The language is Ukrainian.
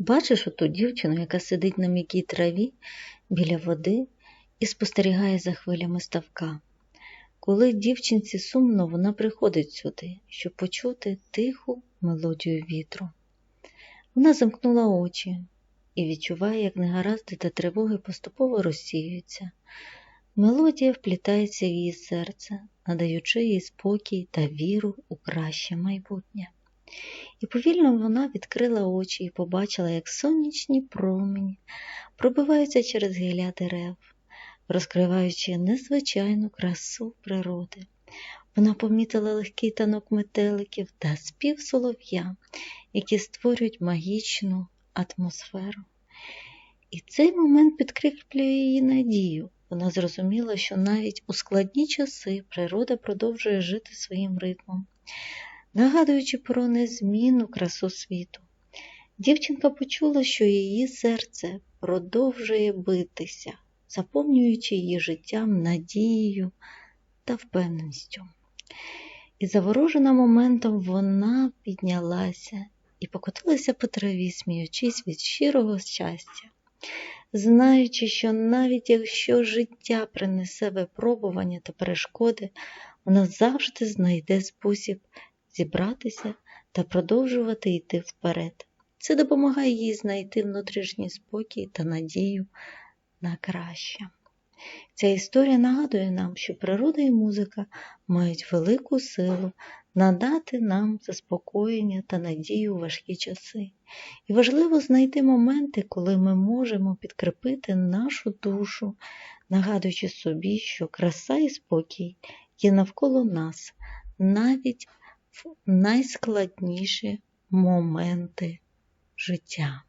Бачиш оту дівчину, яка сидить на м'якій траві біля води і спостерігає за хвилями ставка. Коли дівчинці сумно, вона приходить сюди, щоб почути тиху мелодію вітру. Вона замкнула очі і відчуває, як негаразди та тривоги поступово розсіюються. Мелодія вплітається в її серце, надаючи їй спокій та віру у краще майбутнє. І повільно вона відкрила очі і побачила, як сонячні промені пробиваються через гілля дерев, розкриваючи незвичайну красу природи. Вона помітила легкий танок метеликів та спів солов'я, які створюють магічну атмосферу. І цей момент підкріплює її надію. Вона зрозуміла, що навіть у складні часи природа продовжує жити своїм ритмом, нагадуючи про незмінну красу світу. Дівчинка почула, що її серце продовжує битися, заповнюючи її життям надією та впевненістю. І заворожена моментом вона піднялася і покотилася по траві, сміючись від щирого щастя, знаючи, що навіть якщо життя принесе випробування та перешкоди, вона завжди знайде спосіб зібратися та продовжувати йти вперед. Це допомагає їй знайти внутрішній спокій та надію на краще. Ця історія нагадує нам, що природа і музика мають велику силу надати нам заспокоєння та надію у важкі часи. І важливо знайти моменти, коли ми можемо підкріпити нашу душу, нагадуючи собі, що краса і спокій є навколо нас навіть найскладніші моменти життя.